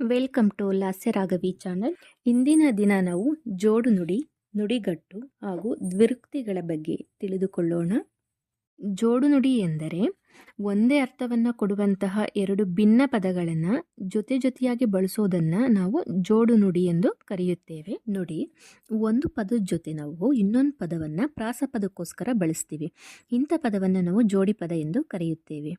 Welcome to Lasya Raghavi channel. ಇಂದಿನ ದಿನ ನಾವು ಜೋಡು ನುಡಿ, ನುಡಿಗಟ್ಟು ಹಾಗೂ ದ್ವಿರುಕ್ತಿಗಳ ಬಗ್ಗೆ ತಿಳಿದುಕೊಳ್ಳೋಣ. ಜೋಡು ನುಡಿ ಎಂದರೆ ಒಂದೇ ಅರ್ಥವನ್ನು ಕೊಡುವಂತಹ ಎರಡು ಭಿನ್ನ ಪದಗಳನ್ನು ಜೊತೆ ಜೊತೆಯಾಗಿ ಬಳಸೋದನ್ನು ನಾವು ಜೋಡು ನುಡಿ ಎಂದು ಕರೆಯುತ್ತೇವೆ. ನುಡಿ, ಒಂದು ಪದದ ಜೊತೆ ನಾವು ಇನ್ನೊಂದು ಪದವನ್ನು ಪ್ರಾಸಪದಕ್ಕೋಸ್ಕರ ಬಳಸ್ತೀವಿ. ಇಂಥ ಪದವನ್ನು ನಾವು ಜೋಡಿ ಪದ ಎಂದು ಕರೆಯುತ್ತೇವೆ.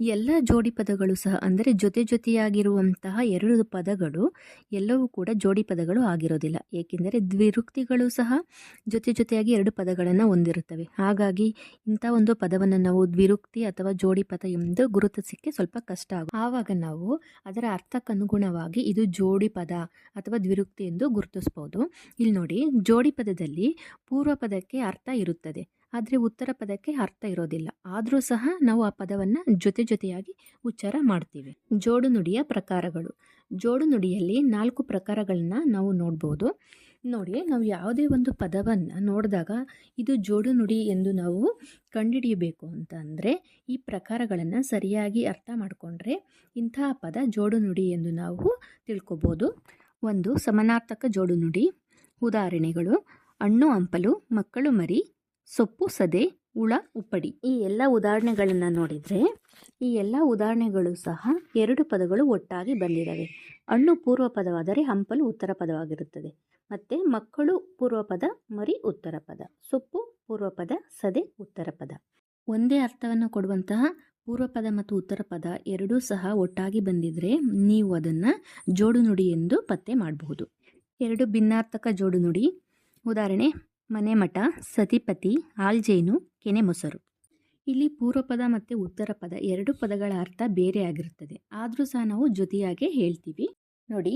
ಎಲ್ಲ ಜೋಡಿ ಪದಗಳು ಸಹ ಅಂದರೆ ಜೊತೆ ಜೊತೆಯಾಗಿರುವಂತಹ ಎರಡು ಪದಗಳು ಎಲ್ಲವೂ ಕೂಡ ಜೋಡಿ ಪದಗಳು ಆಗಿರೋದಿಲ್ಲ. ಏಕೆಂದರೆ ದ್ವಿರುಕ್ತಿಗಳು ಸಹ ಜೊತೆ ಜೊತೆಯಾಗಿ ಎರಡು ಪದಗಳನ್ನು ಹೊಂದಿರುತ್ತವೆ. ಹಾಗಾಗಿ ಇಂಥ ಒಂದು ಪದವನ್ನು ನಾವು ದ್ವಿರುಕ್ತಿ ಅಥವಾ ಜೋಡಿ ಪದ ಎಂದು ಗುರುತಿಸಲಿಕ್ಕೆ ಸ್ವಲ್ಪ ಕಷ್ಟ ಆಗುತ್ತೆ ಆವಾಗ ನಾವು ಅದರ ಅರ್ಥಕ್ಕನುಗುಣವಾಗಿ ಇದು ಜೋಡಿ ಪದ ಅಥವಾ ದ್ವಿರುಕ್ತಿ ಎಂದು ಗುರುತಿಸ್ಬೋದು ಇಲ್ಲಿ ನೋಡಿ, ಜೋಡಿ ಪದದಲ್ಲಿ ಪೂರ್ವ ಪದಕ್ಕೆ ಅರ್ಥ ಇರುತ್ತದೆ, ಆದರೆ ಉತ್ತರ ಪದಕ್ಕೆ ಅರ್ಥ ಇರೋದಿಲ್ಲ. ಆದರೂ ಸಹ ನಾವು ಆ ಪದವನ್ನು ಜೊತೆ ಜೊತೆಯಾಗಿ ಉಚ್ಚಾರ ಮಾಡ್ತೀವಿ. ಜೋಡು ನುಡಿಯ ಪ್ರಕಾರಗಳು. ಜೋಡು ನುಡಿಯಲ್ಲಿ ನಾಲ್ಕು ಪ್ರಕಾರಗಳನ್ನ ನಾವು ನೋಡ್ಬೋದು. ನೋಡಿ, ನಾವು ಯಾವುದೇ ಒಂದು ಪದವನ್ನು ನೋಡಿದಾಗ ಇದು ಜೋಡು ನುಡಿ ಎಂದು ನಾವು ಕಂಡುಹಿಡಿಯಬೇಕು ಅಂತ ಅಂದರೆ ಈ ಪ್ರಕಾರಗಳನ್ನು ಸರಿಯಾಗಿ ಅರ್ಥ ಮಾಡಿಕೊಂಡ್ರೆ ಇಂತಹ ಪದ ಜೋಡು ನುಡಿ ಎಂದು ನಾವು ತಿಳ್ಕೊಬೋದು. ಒಂದು, ಸಮನಾರ್ಥಕ ಜೋಡು ನುಡಿ. ಉದಾಹರಣೆಗಳು, ಹಣ್ಣು ಹಂಪಲು, ಮಕ್ಕಳು ಮರಿ, ಸೊಪ್ಪು ಸದೆ ಉಳ ಉಪ್ಪಡಿ. ಈ ಎಲ್ಲ ಉದಾಹರಣೆಗಳನ್ನು ನೋಡಿದರೆ ಈ ಎಲ್ಲ ಉದಾಹರಣೆಗಳು ಸಹ ಎರಡು ಪದಗಳು ಒಟ್ಟಾಗಿ ಬಂದಿದ್ದಾವೆ ಹಣ್ಣು ಪೂರ್ವ ಪದವಾದರೆ ಹಂಪಲು ಉತ್ತರ ಪದವಾಗಿರುತ್ತದೆ. ಮತ್ತು ಮಕ್ಕಳು ಪೂರ್ವ ಪದ ಮರಿ ಉತ್ತರ ಪದ. ಸೊಪ್ಪು ಪೂರ್ವ ಪದ ಸದೆ ಉತ್ತರ ಪದ. ಒಂದೇ ಅರ್ಥವನ್ನು ಕೊಡುವಂತಹ ಪೂರ್ವ ಪದ ಮತ್ತು ಉತ್ತರ ಪದ ಎರಡೂ ಸಹ ಒಟ್ಟಾಗಿ ಬಂದಿದ್ದರೆ ನೀವು ಅದನ್ನು ಜೋಡು ನುಡಿ ಎಂದು ಪತ್ತೆ ಮಾಡಬಹುದು. ಎರಡು ಭಿನ್ನಾರ್ಥಕ ಜೋಡು ನುಡಿ. ಉದಾಹರಣೆ, ಮನೆ ಮಠ, ಸತಿಪತಿ, ಆಲ್ಜೇನು, ಕೆನೆ ಮೊಸರು. ಇಲ್ಲಿ ಪೂರ್ವ ಪದ ಮತ್ತು ಉತ್ತರ ಪದ ಎರಡು ಪದಗಳ ಅರ್ಥ ಬೇರೆ ಆಗಿರುತ್ತದೆ. ಆದರೂ ಸಹ ನಾವು ಜೊತೆಯಾಗೆ ಹೇಳ್ತೀವಿ. ನೋಡಿ,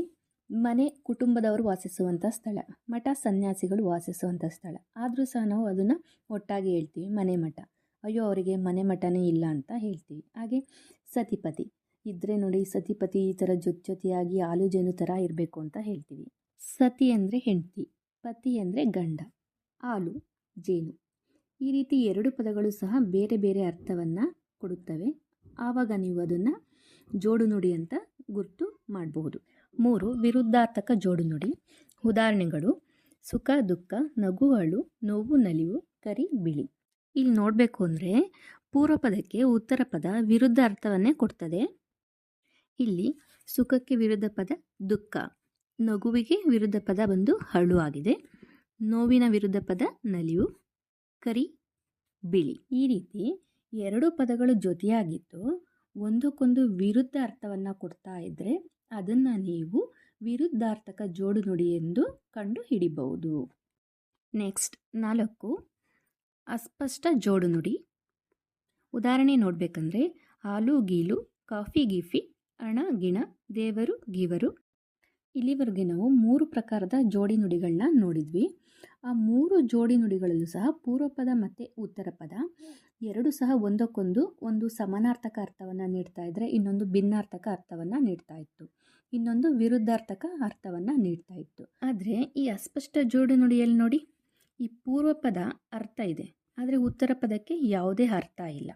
ಮನೆ ಕುಟುಂಬದವರು ವಾಸಿಸುವಂಥ ಸ್ಥಳ, ಮಠ ಸನ್ಯಾಸಿಗಳು ವಾಸಿಸುವಂಥ ಸ್ಥಳ. ಆದರೂ ಸಹ ನಾವು ಅದನ್ನು ಒಟ್ಟಾಗಿ ಹೇಳ್ತೀವಿ, ಮನೆ ಮಠ. ಅಯ್ಯೋ, ಅವರಿಗೆ ಮನೆ ಮಠನೇ ಇಲ್ಲ ಅಂತ ಹೇಳ್ತೀವಿ. ಹಾಗೆ ಸತಿಪತಿ. ಇದ್ದರೆ ನೋಡಿ, ಸತಿಪತಿ ಈ ಥರ ಜೊತೆ ಜೊತೆಯಾಗಿ ಆಲು ಜೇನು ಥರ ಇರಬೇಕು ಅಂತ ಹೇಳ್ತೀವಿ. ಸತಿ ಅಂದರೆ ಹೆಂಡತಿ, ಪತಿ ಅಂದರೆ ಗಂಡ. ಆಲು, ಜೇನು. ಈ ರೀತಿ ಎರಡು ಪದಗಳು ಸಹ ಬೇರೆ ಬೇರೆ ಅರ್ಥವನ್ನು ಕೊಡುತ್ತವೆ. ಆವಾಗ ನೀವು ಅದನ್ನು ಜೋಡು ನುಡಿ ಅಂತ ಗುರುತು ಮಾಡಬಹುದು. ಮೂರು, ವಿರುದ್ಧಾರ್ಥಕ ಜೋಡುನುಡಿ ಉದಾಹರಣೆಗಳು, ಸುಖ, ದುಃಖ ನಗು ಅಳು ನೋವು, ನಲಿವು, ಕರಿ, ಬಿಳಿ. ಇಲ್ಲಿ ನೋಡಬೇಕು ಅಂದರೆ ಪೂರ್ವ ಪದಕ್ಕೆ ಉತ್ತರ ಪದ ವಿರುದ್ಧ ಅರ್ಥವನ್ನೇ ಕೊಡ್ತದೆ. ಇಲ್ಲಿ ಸುಖಕ್ಕೆ ವಿರುದ್ಧ ಪದ ದುಃಖ, ನಗುವಿಗೆ ವಿರುದ್ಧ ಪದ ಬಂದು ಹಳು ಆಗಿದೆ. ನೋವಿನ ವಿರುದ್ಧ ಪದ ನಲಿವು, ಕರಿ, ಬಿಳಿ. ಈ ರೀತಿ ಎರಡು ಪದಗಳು ಜೊತೆಯಾಗಿದ್ದು ಒಂದಕ್ಕೊಂದು ವಿರುದ್ಧ ಅರ್ಥವನ್ನು ಕೊಡ್ತಾ ಇದ್ದರೆ ಅದನ್ನು ನೀವು ವಿರುದ್ಧಾರ್ಥಕ ಜೋಡುನುಡಿ ಎಂದು ಕಂಡು ಹಿಡಿಬಹುದು. ನೆಕ್ಸ್ಟ್ ನಾಲ್ಕು, ಅಸ್ಪಷ್ಟ ಜೋಡುನುಡಿ ಉದಾಹರಣೆ ನೋಡಬೇಕಂದ್ರೆ, ಹಾಲು, ಗೀಲು, ಕಾಫಿ, ಗೀಫಿ ಅಣ ಗಿಣ, ದೇವರು, ಗೀವರು. ಇಲ್ಲಿವರೆಗೆ ನಾವು ಮೂರು ಪ್ರಕಾರದ ಜೋಡಿ ನುಡಿಗಳನ್ನ ನೋಡಿದ್ವಿ. ಆ ಮೂರು ಜೋಡಿ ನುಡಿಗಳಲ್ಲೂ ಸಹ ಪೂರ್ವಪದ ಮತ್ತು ಉತ್ತರ ಪದ ಎರಡು ಸಹ ಒಂದಕ್ಕೊಂದು ಒಂದು ಸಮಾನಾರ್ಥಕ ಅರ್ಥವನ್ನು ನೀಡ್ತಾ ಇದ್ದರೆ ಇನ್ನೊಂದು ಭಿನ್ನಾರ್ಥಕ ಅರ್ಥವನ್ನು ನೀಡ್ತಾ ಇತ್ತು. ಇನ್ನೊಂದು ವಿರುದ್ಧಾರ್ಥಕ ಅರ್ಥವನ್ನು ನೀಡ್ತಾ ಇತ್ತು. ಆದರೆ ಈ ಅಸ್ಪಷ್ಟ ಜೋಡು ನುಡಿಯಲ್ಲಿ ನೋಡಿ ಈ ಪೂರ್ವ ಪದ ಅರ್ಥ ಇದೆ, ಆದರೆ ಉತ್ತರ ಪದಕ್ಕೆ ಯಾವುದೇ ಅರ್ಥ ಇಲ್ಲ.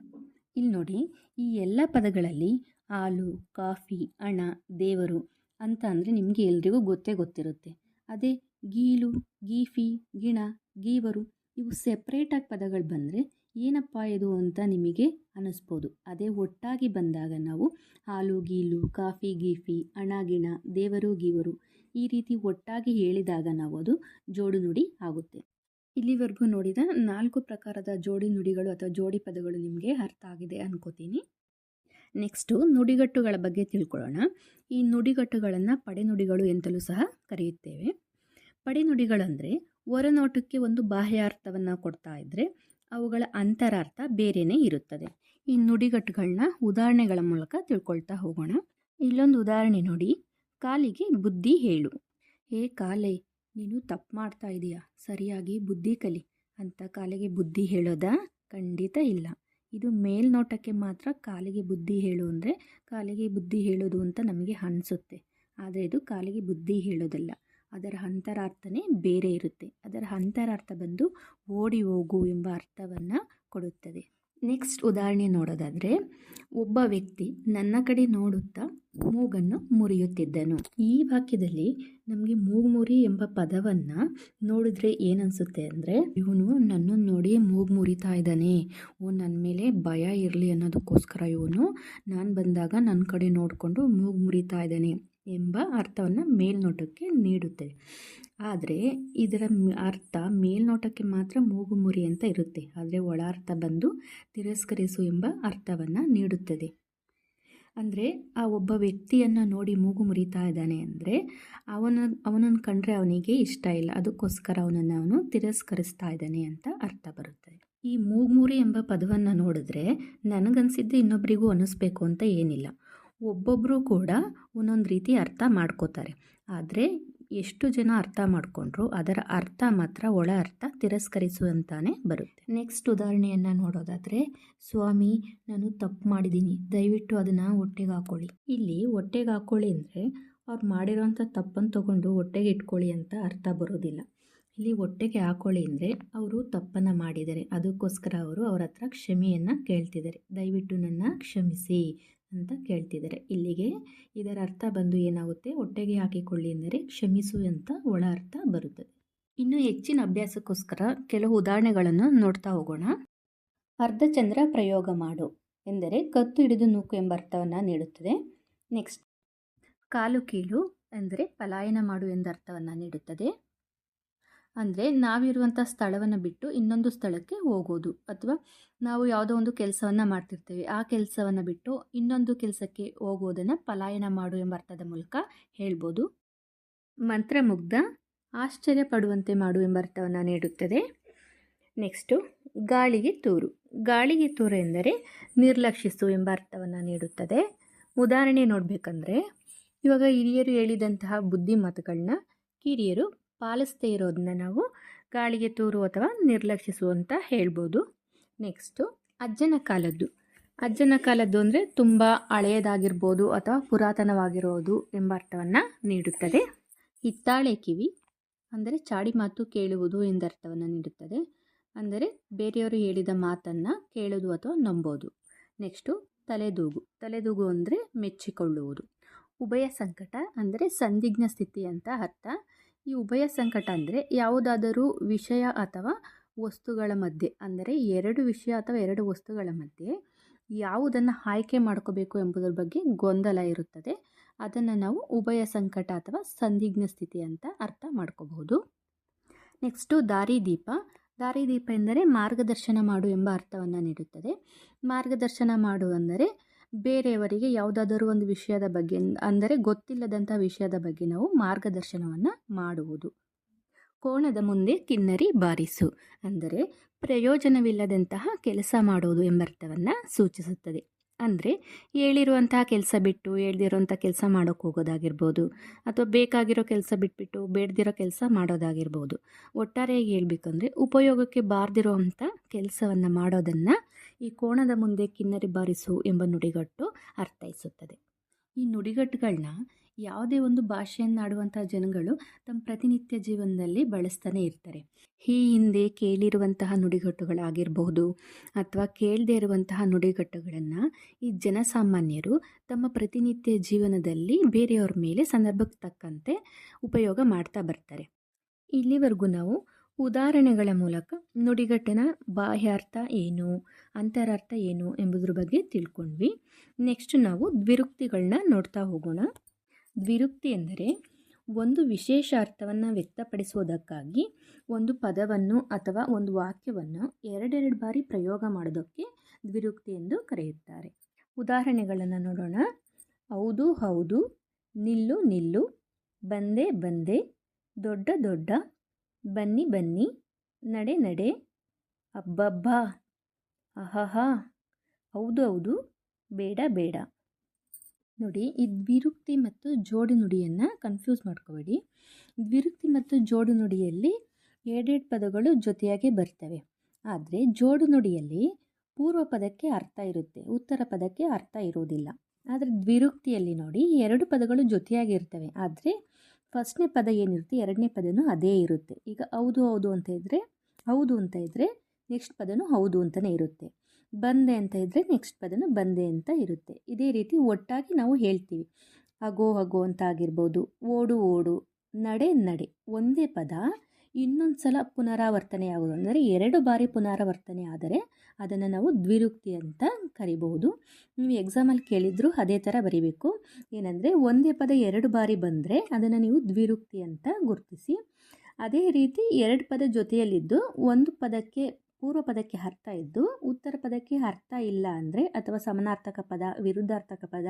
ಇಲ್ಲಿ ನೋಡಿ, ಈ ಎಲ್ಲ ಪದಗಳಲ್ಲಿ ಹಾಲು, ಕಾಫಿ ಹಣ ದೇವರು ಅಂತ ಅಂದರೆ ನಿಮಗೆ ಎಲ್ರಿಗೂ ಗೊತ್ತೇ ಗೊತ್ತಿರುತ್ತೆ. ಅದೇ ಗೀಲು, ಗೀಫಿ, ಗಿಣ, ಗೀವರು ಇವು ಸೆಪ್ರೇಟಾಗಿ ಪದಗಳು ಬಂದರೆ ಏನಪ್ಪ ಇದು ಅಂತ ನಿಮಗೆ ಅನ್ನಿಸ್ಬೋದು ಅದೇ ಒಟ್ಟಾಗಿ ಬಂದಾಗ ನಾವು ಹಾಲು, ಗೀಲು, ಕಾಫಿ, ಗೀಫಿ ಅಣಗಿಣ ದೇವರು, ಗೀವರು ಈ ರೀತಿ ಒಟ್ಟಾಗಿ ಹೇಳಿದಾಗ ನಾವು ಅದು ಜೋಡು ನುಡಿ ಆಗುತ್ತೆ. ಇಲ್ಲಿವರೆಗೂ ನೋಡಿದ ನಾಲ್ಕು ಪ್ರಕಾರದ ಜೋಡಿ ನುಡಿಗಳು ಅಥವಾ ಜೋಡಿ ಪದಗಳು ನಿಮಗೆ ಅರ್ಥ ಆಗಿದೆ ಅನ್ಕೋತೀನಿ. ನೆಕ್ಸ್ಟು ನುಡಿಗಟ್ಟುಗಳ ಬಗ್ಗೆ ತಿಳ್ಕೊಳ್ಳೋಣ. ಈ ನುಡಿಗಟ್ಟುಗಳನ್ನು ಪಡೆನುಡಿಗಳು ಎಂತಲೂ ಸಹ ಕರೆಯುತ್ತೇವೆ. ಪಡೆನುಡಿಗಳಂದರೆ ಹೊರನೋಟಕ್ಕೆ ಒಂದು ಬಾಹ್ಯಾರ್ಥವನ್ನು ಕೊಡ್ತಾ ಇದ್ದರೆ ಅವುಗಳ ಅಂತರಾರ್ಥ ಬೇರೆಯೇ ಇರುತ್ತದೆ. ಈ ನುಡಿಗಟ್ಟುಗಳನ್ನ ಉದಾಹರಣೆಗಳ ಮೂಲಕ ತಿಳ್ಕೊಳ್ತಾ ಹೋಗೋಣ. ಇಲ್ಲೊಂದು ಉದಾಹರಣೆ ನೋಡಿ. ಕಾಲಿಗೆ ಬುದ್ಧಿ ಹೇಳು. ಹೇ ಕಾಲೆ, ನೀನು ತಪ್ಪು ಮಾಡ್ತಾ ಇದೀಯಾ? ಸರಿಯಾಗಿ ಬುದ್ಧಿ ಕಲಿ ಅಂತ ಕಾಲಿಗೆ ಬುದ್ಧಿ ಹೇಳೋದಾ? ಖಂಡಿತ ಇಲ್ಲ. ಇದು ಮೇಲ್ನೋಟಕ್ಕೆ ಮಾತ್ರ ಕಾಲಿಗೆ ಬುದ್ಧಿ ಹೇಳು ಅಂದರೆ ಕಾಲಿಗೆ ಬುದ್ಧಿ ಹೇಳೋದು ಅಂತ ನಮಗೆ ಅನಿಸುತ್ತೆ. ಆದರೆ ಇದು ಕಾಲಿಗೆ ಬುದ್ಧಿ ಹೇಳೋದಲ್ಲ. ಅದರ ಅಂತರಾರ್ಥನೇ ಬೇರೆ ಇರುತ್ತೆ. ಅದರ ಅಂತರಾರ್ಥ ಬಂದು ಓಡಿ ಹೋಗು ಎಂಬ ಅರ್ಥವನ್ನು ಕೊಡುತ್ತದೆ. ನೆಕ್ಸ್ಟ್ ಉದಾಹರಣೆ ನೋಡೋದಾದರೆ, ಒಬ್ಬ ವ್ಯಕ್ತಿ ನನ್ನ ಕಡೆ ನೋಡುತ್ತಾ ಮೂಗನ್ನು ಮುರಿಯುತ್ತಿದ್ದನು. ಈ ವಾಕ್ಯದಲ್ಲಿ ನಮಗೆ ಮೂಗು ಮುರಿ ಎಂಬ ಪದವನ್ನು ನೋಡಿದ್ರೆ ಏನನ್ಸುತ್ತೆ ಅಂದರೆ, ಇವನು ನನ್ನನ್ನು ನೋಡಿ ಮೂಗು ಮುರಿತಾ ಇದ್ದಾನೆ. ಓ ನನ್ನ ಮೇಲೆ ಭಯ ಇರಲಿ ಅನ್ನೋದಕ್ಕೋಸ್ಕರ ಇವನು ನಾನು ಬಂದಾಗ ನನ್ನ ಕಡೆ ನೋಡಿಕೊಂಡು ಮೂಗು ಮುರಿತಾ ಇದ್ದಾನೆ. ಎಂಬ ಅರ್ಥವನ್ನು ಮೇಲ್ನೋಟಕ್ಕೆ ನೀಡುತ್ತೆ ಆದರೆ ಇದರ ಅರ್ಥ ಮೇಲ್ನೋಟಕ್ಕೆ ಮಾತ್ರ ಮೂಗು ಮುರಿ ಅಂತ ಇರುತ್ತೆ. ಆದರೆ ಒಳ ಅರ್ಥ ಬಂದು ತಿರಸ್ಕರಿಸು ಎಂಬ ಅರ್ಥವನ್ನು ನೀಡುತ್ತದೆ. ಅಂದರೆ ಆ ಒಬ್ಬ ವ್ಯಕ್ತಿಯನ್ನು ನೋಡಿ ಮೂಗು ಮುರಿತಾ ಇದ್ದಾನೆ ಅಂದರೆ ಅವನ ಅವನನ್ನು ಕಂಡ್ರೆ ಅವನಿಗೆ ಇಷ್ಟ ಇಲ್ಲ. ಅದಕ್ಕೋಸ್ಕರ ಅವನನ್ನು ಅವನು ತಿರಸ್ಕರಿಸ್ತಾ ಇದ್ದಾನೆ ಅಂತ ಅರ್ಥ ಬರುತ್ತೆ. ಈ ಮೂಗುಮುರಿ ಎಂಬ ಪದವನ್ನು ನೋಡಿದ್ರೆ ನನಗನ್ಸಿದ್ದು ಇನ್ನೊಬ್ಬರಿಗೂ ಅನ್ನಿಸ್ಬೇಕು ಅಂತ ಏನಿಲ್ಲ. ಒಬ್ಬೊಬ್ಬರು ಕೂಡ ಒಂದೊಂದು ರೀತಿ ಅರ್ಥ ಮಾಡ್ಕೋತಾರೆ. ಆದರೆ ಎಷ್ಟು ಜನ ಅರ್ಥ ಮಾಡಿಕೊಂಡ್ರು ಅದರ ಅರ್ಥ ಮಾತ್ರ, ಒಳ ಅರ್ಥ ತಿರಸ್ಕರಿಸುವಂತಾನೆ ಬರುತ್ತೆ. ನೆಕ್ಸ್ಟ್ ಉದಾಹರಣೆಯನ್ನು ನೋಡೋದಾದರೆ, ಸ್ವಾಮಿ, ನಾನು ತಪ್ಪು ಮಾಡಿದ್ದೀನಿ. ದಯವಿಟ್ಟು ಅದನ್ನು ಹೊಟ್ಟೆಗೆ ಹಾಕೊಳ್ಳಿ. ಇಲ್ಲಿ ಹೊಟ್ಟೆಗೆ ಹಾಕೊಳ್ಳಿ ಅಂದರೆ ಅವ್ರು ಮಾಡಿರೋಂಥ ತಪ್ಪನ್ನು ತಗೊಂಡು ಹೊಟ್ಟೆಗೆ ಇಟ್ಕೊಳ್ಳಿ ಅಂತ ಅರ್ಥ ಬರೋದಿಲ್ಲ. ಇಲ್ಲಿ ಹೊಟ್ಟೆಗೆ ಹಾಕೊಳ್ಳಿ ಅಂದರೆ ಅವರು ತಪ್ಪನ್ನು ಮಾಡಿದ್ದಾರೆ. ಅದಕ್ಕೋಸ್ಕರ ಅವರು ಅವ್ರ ಹತ್ರ ಕ್ಷಮೆಯನ್ನು ಕೇಳ್ತಿದ್ದಾರೆ. ದಯವಿಟ್ಟು ನನ್ನ ಕ್ಷಮಿಸಿ. ಅಂತ ಕೇಳ್ತಿದ್ದಾರೆ. ಇಲ್ಲಿಗೆ ಇದರ ಅರ್ಥ ಬಂದು ಏನಾಗುತ್ತೆ? ಹೊಟ್ಟೆಗೆ ಹಾಕಿಕೊಳ್ಳಿ ಎಂದರೆ ಕ್ಷಮಿಸು ಅಂತ ಒಳ ಅರ್ಥ ಬರುತ್ತದೆ. ಇನ್ನು ಹೆಚ್ಚಿನ ಅಭ್ಯಾಸಕ್ಕೋಸ್ಕರ ಕೆಲವು ಉದಾಹರಣೆಗಳನ್ನು ನೋಡ್ತಾ ಹೋಗೋಣ. ಅರ್ಧಚಂದ್ರ ಪ್ರಯೋಗ ಮಾಡು ಎಂದರೆ ಕತ್ತು ಹಿಡಿದು ನೂಕು ಎಂಬ ಅರ್ಥವನ್ನು ನೀಡುತ್ತದೆ. ನೆಕ್ಸ್ಟ್. ಕಾಲು ಕೀಳು ಎಂದರೆ ಪಲಾಯನ ಮಾಡು ಎಂದ ಅರ್ಥವನ್ನು ನೀಡುತ್ತದೆ. ಅಂದರೆ ನಾವಿರುವಂಥ ಸ್ಥಳವನ್ನು ಬಿಟ್ಟು ಇನ್ನೊಂದು ಸ್ಥಳಕ್ಕೆ ಹೋಗೋದು. ಅಥವಾ ನಾವು ಯಾವುದೋ ಒಂದು ಕೆಲಸವನ್ನು ಮಾಡ್ತಿರ್ತೇವೆ. ಆ ಕೆಲಸವನ್ನು ಬಿಟ್ಟು ಇನ್ನೊಂದು ಕೆಲಸಕ್ಕೆ ಹೋಗೋದನ್ನು ಪಲಾಯನ ಮಾಡು ಎಂಬ ಅರ್ಥದ ಮೂಲಕ ಹೇಳ್ಬೋದು. ಮಂತ್ರಮುಗ್ಧ, ಆಶ್ಚರ್ಯ ಪಡುವಂತೆ ಮಾಡು ಎಂಬ ಅರ್ಥವನ್ನು ನೀಡುತ್ತದೆ. ನೆಕ್ಸ್ಟು, ಗಾಳಿಗೆ ತೂರು. ಗಾಳಿಗೆ ತೂರು ಎಂದರೆ ನಿರ್ಲಕ್ಷಿಸು ಎಂಬ ಅರ್ಥವನ್ನು ನೀಡುತ್ತದೆ. ಉದಾಹರಣೆ ನೋಡಬೇಕಂದ್ರೆ, ಇವಾಗ ಹಿರಿಯರು ಹೇಳಿದಂತಹ ಬುದ್ಧಿಮಾತುಗಳನ್ನ ಕಿರಿಯರು ಪಾಲಿಸ್ದೇ ಇರೋದನ್ನ ನಾವು ಗಾಳಿಗೆ ತೂರು ಅಥವಾ ನಿರ್ಲಕ್ಷಿಸು ಅಂತ ಹೇಳ್ಬೋದು. ನೆಕ್ಸ್ಟು ಅಜ್ಜನ ಕಾಲದ್ದು. ಅಜ್ಜನ ಕಾಲದ್ದು ಅಂದರೆ ತುಂಬ ಹಳೆಯದಾಗಿರ್ಬೋದು ಅಥವಾ ಪುರಾತನವಾಗಿರೋದು ಎಂಬ ಅರ್ಥವನ್ನು ನೀಡುತ್ತದೆ. ಹಿತ್ತಾಳೆ ಕಿವಿ ಅಂದರೆ ಚಾಡಿ ಮಾತು ಕೇಳುವುದು ಎಂದರ್ಥವನ್ನು ನೀಡುತ್ತದೆ. ಅಂದರೆ ಬೇರೆಯವರು ಹೇಳಿದ ಮಾತನ್ನು ಕೇಳೋದು ಅಥವಾ ನಂಬೋದು. ನೆಕ್ಸ್ಟು ತಲೆದೂಗು. ತಲೆದೂಗು ಅಂದರೆ ಮೆಚ್ಚಿಕೊಳ್ಳುವುದು. ಉಭಯ ಸಂಕಟ ಅಂದರೆ ಸಂದಿಗ್ನ ಸ್ಥಿತಿ ಅಂತ ಅರ್ಥ. ಈ ಉಭಯ ಸಂಕಟ ಅಂದರೆ ಯಾವುದಾದರೂ ವಿಷಯ ಅಥವಾ ವಸ್ತುಗಳ ಮಧ್ಯೆ, ಅಂದರೆ ಎರಡು ವಿಷಯ ಅಥವಾ ಎರಡು ವಸ್ತುಗಳ ಮಧ್ಯೆ ಯಾವುದನ್ನು ಆಯ್ಕೆ ಮಾಡ್ಕೋಬೇಕು ಎಂಬುದರ ಬಗ್ಗೆ ಗೊಂದಲ ಇರುತ್ತದೆ. ಅದನ್ನು ನಾವು ಉಭಯ ಸಂಕಟ ಅಥವಾ ಸಂದಿಗ್ನ ಸ್ಥಿತಿ ಅಂತ ಅರ್ಥ ಮಾಡ್ಕೋಬಹುದು. ನೆಕ್ಸ್ಟು ದಾರಿದೀಪ ದಾರಿದೀಪ ಎಂದರೆ ಮಾರ್ಗದರ್ಶನ ಮಾಡು ಎಂಬ ಅರ್ಥವನ್ನು ನೀಡುತ್ತದೆ. ಮಾರ್ಗದರ್ಶನ ಮಾಡು ಅಂದರೆ ಬೇರೆಯವರಿಗೆ ಯಾವುದಾದರೂ ಒಂದು ವಿಷಯದ ಬಗ್ಗೆ, ಅಂದರೆ ಗೊತ್ತಿಲ್ಲದಂಥ ವಿಷಯದ ಬಗ್ಗೆ ನಾವು ಮಾರ್ಗದರ್ಶನವನ್ನು ಮಾಡುವುದು. ಕೋಣದ ಮುಂದೆ ಕಿನ್ನರಿ ಬಾರಿಸು, ಅಂದರೆ ಪ್ರಯೋಜನವಿಲ್ಲದಂತಹ ಕೆಲಸ ಮಾಡುವುದು ಎಂಬರ್ಥವನ್ನು ಸೂಚಿಸುತ್ತದೆ. ಅಂದರೆ ಹೇಳಿರುವಂತಹ ಕೆಲಸ ಬಿಟ್ಟು ಹೇಳ್ದಿರೋಂಥ ಕೆಲಸ ಮಾಡೋಕ್ಕೆ ಹೋಗೋದಾಗಿರ್ಬೋದು, ಅಥವಾ ಬೇಕಾಗಿರೋ ಕೆಲಸ ಬಿಟ್ಬಿಟ್ಟು ಬೇಡದಿರೋ ಕೆಲಸ ಮಾಡೋದಾಗಿರ್ಬೋದು. ಒಟ್ಟಾರೆಯಾಗಿ ಹೇಳಬೇಕಂದ್ರೆ ಉಪಯೋಗಕ್ಕೆ ಬಾರ್ದಿರೋ ಅಂಥ ಕೆಲಸವನ್ನು ಮಾಡೋದನ್ನು ಈ ಕೋಣದ ಮುಂದೆ ಕಿನ್ನರಿ ಬಾರಿಸು ಎಂಬ ನುಡಿಗಟ್ಟು ಅರ್ಥೈಸುತ್ತದೆ. ಈ ನುಡಿಗಟ್ಟುಗಳನ್ನ ಯಾವುದೇ ಒಂದು ಭಾಷೆಯನ್ನಾಡುವಂಥ ಜನಗಳು ತಮ್ಮ ಪ್ರತಿನಿತ್ಯ ಜೀವನದಲ್ಲಿ ಬಳಸ್ತಾನೆ ಇರ್ತಾರೆ. ಈ ಹಿಂದೆ ಕೇಳಿರುವಂತಹ ನುಡಿಗಟ್ಟುಗಳಾಗಿರಬಹುದು ಅಥವಾ ಕೇಳದೇ ಇರುವಂತಹ ನುಡಿಗಟ್ಟುಗಳನ್ನು ಈ ಜನಸಾಮಾನ್ಯರು ತಮ್ಮ ಪ್ರತಿನಿತ್ಯ ಜೀವನದಲ್ಲಿ ಬೇರೆಯವ್ರ ಮೇಲೆ ಸಂದರ್ಭಕ್ಕೆ ತಕ್ಕಂತೆ ಉಪಯೋಗ ಮಾಡ್ತಾ ಬರ್ತಾರೆ. ಇಲ್ಲಿವರೆಗೂ ನಾವು ಉದಾಹರಣೆಗಳ ಮೂಲಕ ನುಡಿಗಟ್ಟಿನ ಬಾಹ್ಯಾರ್ಥ ಏನು, ಅಂತರಾರ್ಥ ಏನು ಎಂಬುದ್ರ ಬಗ್ಗೆ ತಿಳ್ಕೊಂಡ್ವಿ. ನೆಕ್ಸ್ಟ್ ನಾವು ದ್ವಿರುಕ್ತಿಗಳನ್ನ ನೋಡ್ತಾ ಹೋಗೋಣ. ದ್ವಿರುಕ್ತಿ ಎಂದರೆ ಒಂದು ವಿಶೇಷ ಅರ್ಥವನ್ನು ವ್ಯಕ್ತಪಡಿಸುವುದಕ್ಕಾಗಿ ಒಂದು ಪದವನ್ನು ಅಥವಾ ಒಂದು ವಾಕ್ಯವನ್ನು ಎರಡೆರಡು ಬಾರಿ ಪ್ರಯೋಗ ಮಾಡೋದಕ್ಕೆ ದ್ವಿರುಕ್ತಿ ಎಂದು ಕರೆಯುತ್ತಾರೆ. ಉದಾಹರಣೆಗಳನ್ನು ನೋಡೋಣ. ಹೌದು ಹೌದು, ನಿಲ್ಲು ನಿಲ್ಲು, ಬಂದೆ ಬಂದೆ, ದೊಡ್ಡ ದೊಡ್ಡ ಬನ್ನಿ ಬನ್ನಿ. ನಡೆ ನಡೆ. ಅಬ್ಬಬ್ಬ. ಅಹಹಾ. ಹೌದು ಹೌದು. ಬೇಡ ಬೇಡ. ನೋಡಿ ಈ ದ್ವಿರುಕ್ತಿ ಮತ್ತು ಜೋಡಿ ನುಡಿಯನ್ನು ಕನ್ಫ್ಯೂಸ್ ಮಾಡ್ಕೋಬೇಡಿ. ದ್ವಿರುಕ್ತಿ ಮತ್ತು ಜೋಡು ನುಡಿಯಲ್ಲಿ ಎರಡೆರಡು ಪದಗಳು ಜೊತೆಯಾಗಿ ಬರ್ತವೆ. ಆದರೆ, ಜೋಡು ನುಡಿಯಲ್ಲಿ ಪೂರ್ವ ಪದಕ್ಕೆ ಅರ್ಥ ಇರುತ್ತೆ, ಉತ್ತರ ಪದಕ್ಕೆ ಅರ್ಥ ಇರೋದಿಲ್ಲ. ಆದರೆ, ದ್ವಿರುಕ್ತಿಯಲ್ಲಿ ನೋಡಿ, ಎರಡು ಪದಗಳು ಜೊತೆಯಾಗಿರ್ತವೆ. ಆದರೆ ಫಸ್ಟ್ನೇ ಪದ ಏನಿರುತ್ತೆ? ಎರಡನೇ ಪದನೂ ಅದೇ ಇರುತ್ತೆ. ಈಗ ಹೌದು ಹೌದು ಅಂತ ಇದ್ದರೆ ಹೌದು ಅಂತ ಇದ್ದರೆ ನೆಕ್ಸ್ಟ್ ಪದನೂ ಹೌದು ಅಂತಲೇ ಇರುತ್ತೆ. ಬಂದೆ ಅಂತ ಇದ್ದರೆ ನೆಕ್ಸ್ಟ್ ಪದನೂ ಬಂದೆ ಅಂತ ಇರುತ್ತೆ. ಇದೇ ರೀತಿ ಒಟ್ಟಾಗಿ ನಾವು ಹೇಳ್ತೀವಿ. ಅಗೋ ಅಗೋ ಅಂತ ಆಗಿರ್ಬೋದು, ಓಡು ಓಡು, ನಡೆ ನಡೆ, ಒಂದೇ ಪದ ಇನ್ನೊಂದು ಸಲ ಪುನರಾವರ್ತನೆ ಆಗೋದು ಅಂದರೆ ಎರಡು ಬಾರಿ ಪುನರಾವರ್ತನೆ ಆದರೆ ಅದನ್ನು ನಾವು ದ್ವಿರುಕ್ತಿ ಅಂತ ಕರಿಬಹುದು. ನೀವು ಎಕ್ಸಾಮಲ್ಲಿ ಕೇಳಿದ್ರು ಅದೇ ಥರ ಬರಿಬೇಕು. ಏನಂದರೆ ಒಂದೇ ಪದ ಎರಡು ಬಾರಿ ಬಂದರೆ ಅದನ್ನು ನೀವು ದ್ವಿರುಕ್ತಿ ಅಂತ ಗುರುತಿಸಿ. ಅದೇ ರೀತಿ ಎರಡು ಪದ ಜೊತೆಯಲ್ಲಿದ್ದು ಒಂದು ಪದಕ್ಕೆ ಪೂರ್ವ ಪದಕ್ಕೆ ಅರ್ಥ ಇದ್ದು ಉತ್ತರ ಪದಕ್ಕೆ ಅರ್ಥ ಇಲ್ಲ ಅಂದರೆ ಅಥವಾ ಸಮನಾರ್ಥಕ ಪದ, ವಿರುದ್ಧಾರ್ಥಕ ಪದ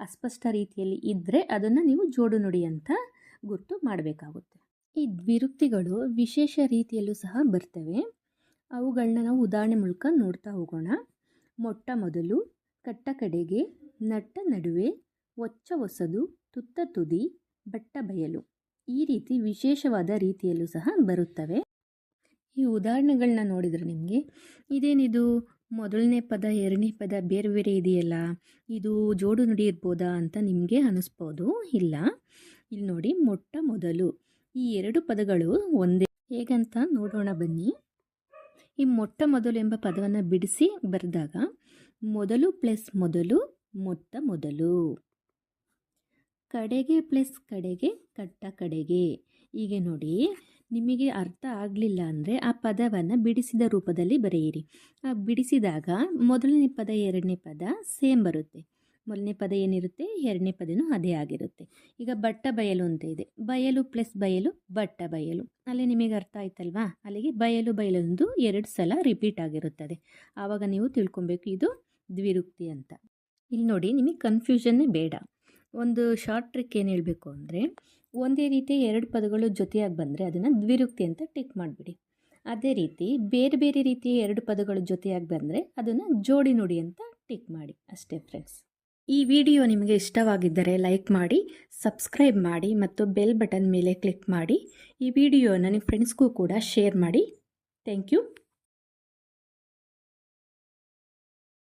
ಅಸ್ಪಷ್ಟ ರೀತಿಯಲ್ಲಿ ಇದ್ದರೆ ಅದನ್ನು ನೀವು ಜೋಡು ನುಡಿ ಅಂತ ಗುರುತು ಮಾಡಬೇಕಾಗುತ್ತೆ. ಈ ದ್ವಿರುಕ್ತಿಗಳು ವಿಶೇಷ ರೀತಿಯಲ್ಲೂ ಸಹ ಬರ್ತವೆ. ಅವುಗಳನ್ನ ನಾವು ಉದಾಹರಣೆ ಮೂಲಕ ನೋಡ್ತಾ ಹೋಗೋಣ. ಮೊಟ್ಟ ಮೊದಲು, ಕಟ್ಟ ಕಡೆಗೆ, ನಟ್ಟ ನಡುವೆ, ಒಚ್ಚ ಹೊಸದು ತುತ್ತ ತುದಿ, ಬಟ್ಟ ಬಯಲು ಈ ರೀತಿ ವಿಶೇಷವಾದ ರೀತಿಯಲ್ಲೂ ಸಹ ಬರುತ್ತವೆ. ಈ ಉದಾಹರಣೆಗಳನ್ನ ನೋಡಿದರೆ ನಿಮಗೆ ಇದೇನಿದು? ಮೊದಲನೇ ಪದ, ಎರಡನೇ ಪದ ಬೇರೆ ಬೇರೆ ಇದೆಯಲ್ಲ? ಇದು ಜೋಡು ನುಡಿ ಇರ್ಬೋದಾ ಅಂತ ನಿಮಗೆ ಅನ್ನಿಸ್ಬೋದು ಇಲ್ಲ. ಇಲ್ಲಿ ನೋಡಿ ಮೊಟ್ಟ ಮೊದಲು ಈ ಎರಡು ಪದಗಳು ಒಂದೇ. ಹೇಗಂತ ನೋಡೋಣ ಬನ್ನಿ. ಈ ಮೊಟ್ಟ ಮೊದಲು ಎಂಬ ಪದವನ್ನು ಬಿಡಿಸಿ ಬರೆದಾಗ ಮೊದಲು ಪ್ಲಸ್ ಮೊದಲು ಮೊತ್ತ ಮೊದಲು. ಕಡೆಗೆ ಪ್ಲಸ್ ಕಡೆಗೆ ಕಟ್ಟ ಕಡೆಗೆ. ಹೀಗೆ ನೋಡಿ, ನಿಮಗೆ ಅರ್ಥ ಆಗಲಿಲ್ಲ ಅಂದರೆ ಆ ಪದವನ್ನು ಬಿಡಿಸಿದ ರೂಪದಲ್ಲಿ ಬರೆಯಿರಿ. ಆ ಬಿಡಿಸಿದಾಗ ಮೊದಲನೇ ಪದ, ಎರಡನೇ ಪದ ಸೇಮ್ ಬರುತ್ತೆ. ಮೊದಲನೇ ಪದ ಏನಿರುತ್ತೆ? ಎರಡನೇ ಪದನೂ ಅದೇ ಆಗಿರುತ್ತೆ. ಈಗ ಬಟ್ಟ ಬಯಲು ಅಂತ ಇದೆ. ಬಯಲು ಪ್ಲಸ್ ಬಯಲು ಬಟ್ಟ ಬಯಲು. ಅಲ್ಲಿ ನಿಮಗೆ ಅರ್ಥ ಆಯ್ತಲ್ವಾ? ಅಲ್ಲಿಗೆ ಬಯಲು ಬಯಲೊಂದು ಎರಡು ಸಲ ರಿಪೀಟ್ ಆಗಿರುತ್ತದೆ. ಆವಾಗ ನೀವು ತಿಳ್ಕೊಬೇಕು ಇದು ದ್ವಿರುಕ್ತಿ ಅಂತ. ಇಲ್ಲಿ ನೋಡಿ, ನಿಮಗೆ ಕನ್ಫ್ಯೂಷನ್ನೇ ಬೇಡ. ಒಂದು ಶಾರ್ಟ್ ಟ್ರಿಕ್ ಏನು ಹೇಳಬೇಕು ಅಂದರೆ, ಒಂದೇ ರೀತಿ ಎರಡು ಪದಗಳು ಜೊತೆಯಾಗಿ ಬಂದರೆ ಅದನ್ನು ದ್ವಿರುಕ್ತಿ ಅಂತ ಟಿಕ್ ಮಾಡಿಬಿಡಿ. ಅದೇ ರೀತಿ ಬೇರೆ ಬೇರೆ ರೀತಿಯ ಎರಡು ಪದಗಳು ಜೊತೆಯಾಗಿ ಬಂದರೆ ಅದನ್ನು ಜೋಡಿ ನುಡಿ ಅಂತ ಟಿಕ್ ಮಾಡಿ. ಅಷ್ಟೇ ಫ್ರೆಂಡ್ಸ್ ಈ ವಿಡಿಯೋ ನಿಮಗೆ ಇಷ್ಟವಾಗಿದ್ದರೆ ಲೈಕ್ ಮಾಡಿ, ಸಬ್ಸ್ಕ್ರೈಬ್ ಮಾಡಿ ಮತ್ತು ಬೆಲ್ ಬಟನ್ ಮೇಲೆ ಕ್ಲಿಕ್ ಮಾಡಿ. ಈ ವಿಡಿಯೋನ ನಿಮ್ಮ ಫ್ರೆಂಡ್ಸ್ಗೂ ಕೂಡ ಶೇರ್ ಮಾಡಿ. Thank you.